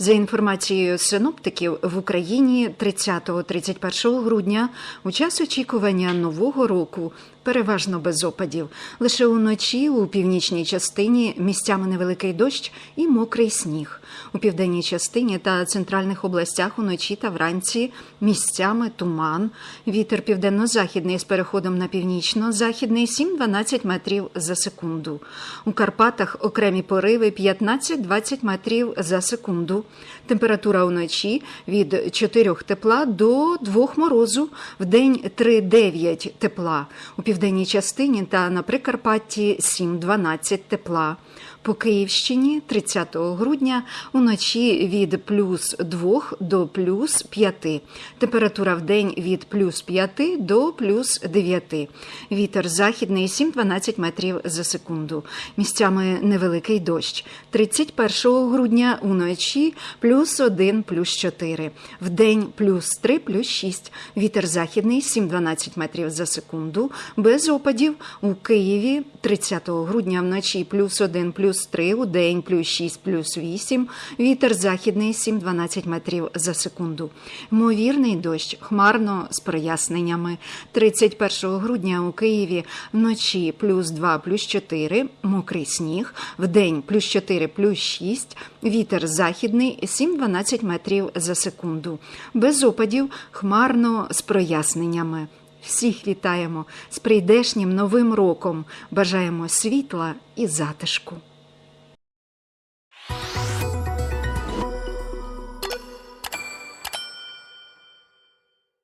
За інформацією синоптиків, в Україні 30-31 грудня у час очікування нового року переважно без опадів. Лише уночі у північній частині місцями невеликий дощ і мокрий сніг. У південній частині та центральних областях уночі та вранці місцями туман. Вітер південно-західний з переходом на північно-західний 7-12 метрів за секунду. У Карпатах окремі пориви 15-20 метрів за секунду. Температура вночі від 4 тепла до 2 морозу, в день 3-9 тепла. У південній частині та на Прикарпатті 7-12 тепла. По Київщині 30 грудня уночі від плюс 2 до плюс 5. Температура в день від плюс 5 до плюс 9. Вітер західний 7-12 метрів за секунду. Місцями невеликий дощ. 31 грудня уночі плюс 1, плюс 4. В день плюс 3, плюс 6. Вітер західний 7-12 метрів за секунду. Без опадів у Києві 30 грудня вночі плюс 1, плюс 3, у день плюс 6, плюс 8. Вітер західний 7-12 метрів за секунду. Ймовірний дощ хмарно з проясненнями. 31 грудня у Києві вночі плюс 2, плюс 4, мокрий сніг. В день плюс 4, плюс 6. Вітер західний 7-12 метрів за секунду. Без опадів хмарно з проясненнями. Всіх вітаємо з прийдешнім новим роком. Бажаємо світла і затишку.